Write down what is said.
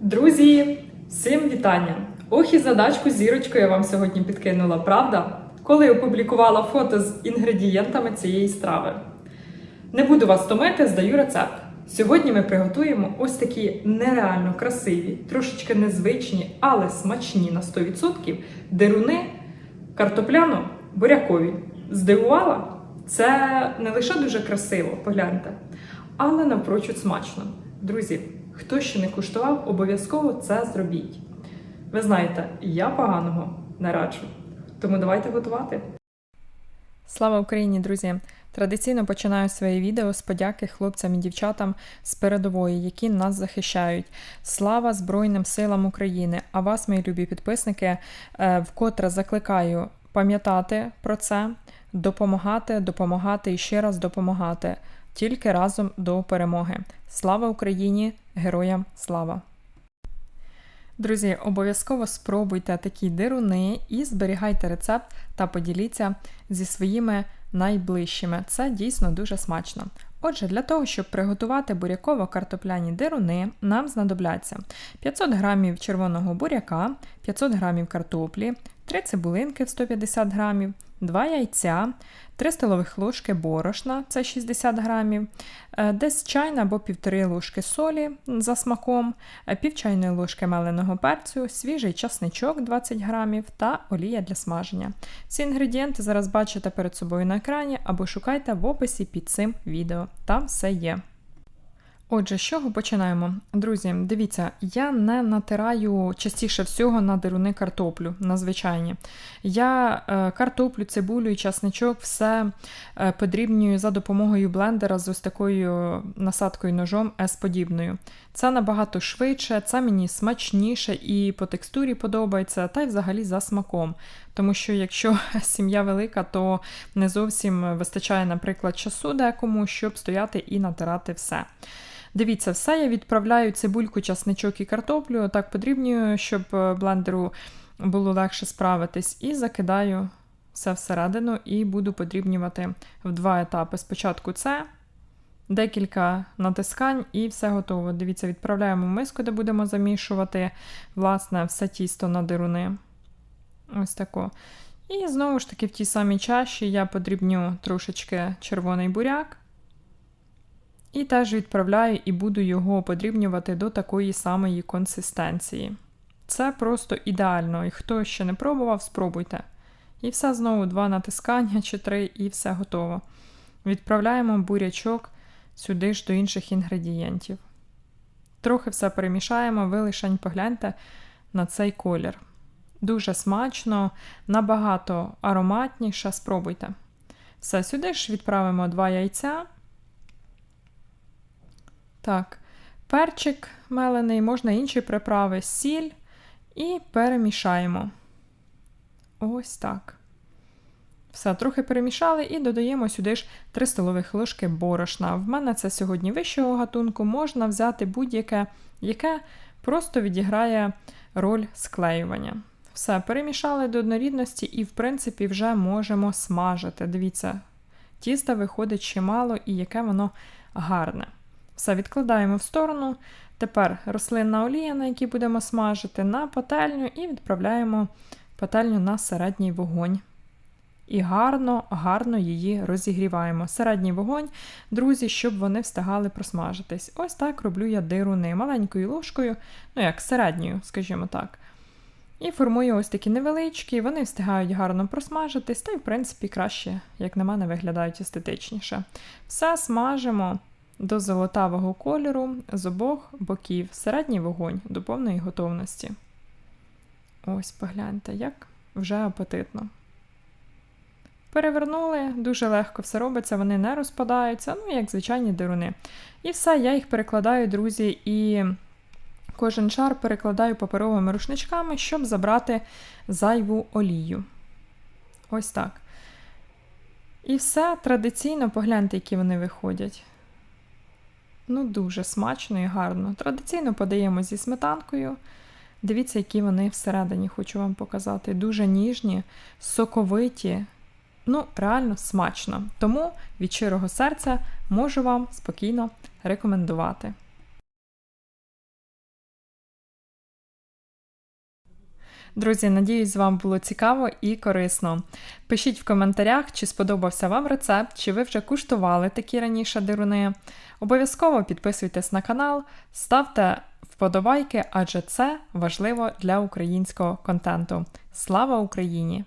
Друзі, всім вітання! Ох і задачку зірочку я вам сьогодні підкинула, правда? Коли опублікувала фото з інгредієнтами цієї страви. Не буду вас томити, здаю рецепт. Сьогодні ми приготуємо ось такі нереально красиві, трошечки незвичні, але смачні на 100% деруни картопляно-бурякові. Здивувала? Це не лише дуже красиво, погляньте, але навпрочуд смачно. Друзі, хто ще не куштував, обов'язково це зробіть. Ви знаєте, я поганого не раджу. Тому давайте готувати. Слава Україні, друзі! Традиційно починаю своє відео з подяки хлопцям і дівчатам з передової, які нас захищають. Слава Збройним силам України! А вас, мої любі підписники, е, вкотре закликаю пам'ятати про це, допомагати, допомагати і ще раз допомагати. Тільки разом до перемоги. Слава Україні! Героям слава! Друзі, обов'язково спробуйте такі дируни і зберігайте рецепт та поділіться зі своїми найближчими. Це дійсно дуже смачно. Отже, для того, щоб приготувати буряково-картопляні дируни, нам знадобляться 500 г червоного буряка, 500 г картоплі, 3 цибулинки в 150 г, 2 яйця, 3 столових ложки борошна, це 60 грамів, е, десь чайна або півтори ложки солі за смаком, е, пів чайної ложки меленого перцю, свіжий часничок 20 грамів та олія для смаження. Ці інгредієнти зараз бачите перед собою на екрані або шукайте в описі під цим відео. Там все є. Отже, з чого починаємо? Друзі, дивіться, я не натираю частіше всього на дируни картоплю, на звичайні. Я е, картоплю, цибулю і часничок все е, подрібнюю за допомогою блендера з ось такою насадкою ножом С-подібною. Це набагато швидше, це мені смачніше і по текстурі подобається, та й взагалі за смаком. Тому що якщо сім'я велика, то не зовсім вистачає, наприклад, часу декому, щоб стояти і натирати все. Дивіться, все я відправляю цибульку, часничок і картоплю, так подрібнюю, щоб блендеру було легше справитись, і закидаю все всередину і буду подрібнювати в два етапи. Спочатку це, декілька натискань, і все готово. Дивіться, відправляємо в миску, де будемо замішувати власне, все тісто на дируни. Ось тако. І знову ж таки, в тій самій чаші я подрібню трошечки червоний буряк. І теж відправляю і буду його подрібнювати до такої самої консистенції. Це просто ідеально, і хто ще не пробував, спробуйте. І все знову два натискання чи три, і все готово. Відправляємо бурячок сюди ж до інших інгредієнтів. Трохи все перемішаємо, ви лишень погляньте на цей колір. Дуже смачно, набагато ароматніше, спробуйте. Все, сюди ж відправимо два яйця. Так, перчик мелений, можна інші приправи, сіль і перемішаємо. Ось так. Все, трохи перемішали і додаємо сюди ж 3 столових ложки борошна. В мене це сьогодні вищого гатунку, можна взяти будь-яке, яке просто відіграє роль склеювання. Все, перемішали до однорідності і, в принципі, вже можемо смажити. Дивіться, тіста виходить чимало і яке воно гарне. Все відкладаємо в сторону. Тепер рослинна олія, на якій будемо смажити, на пательню і відправляємо пательню на середній вогонь. І гарно, гарно її розігріваємо. Середній вогонь, друзі, щоб вони встигали просмажитись. Ось так роблю я дируни маленькою ложкою, ну як середньою, скажімо так. І формую ось такі невеличкі, вони встигають гарно просмажитись, та й, в принципі, краще, як на мене, виглядають естетичніше. Все смажимо до золотавого кольору з обох боків, середній вогонь до повної готовності. Ось погляньте, як вже апетитно. Перевернули, дуже легко все робиться, вони не розпадаються, ну, як звичайні дируни. І все, я їх перекладаю, друзі, і кожен шар перекладаю паперовими рушничками, щоб забрати зайву олію. Ось так. І все традиційно погляньте, які вони виходять. Ну, дуже смачно і гарно. Традиційно подаємо зі сметанкою. Дивіться, які вони всередині, хочу вам показати. Дуже ніжні, соковиті. Ну, реально смачно. Тому від щирого серця можу вам спокійно рекомендувати. Друзі, надіюсь, вам було цікаво і корисно. Пишіть в коментарях, чи сподобався вам рецепт, чи ви вже куштували такі раніше дируни. Обов'язково підписуйтесь на канал, ставте вподобайки, адже це важливо для українського контенту. Слава Україні!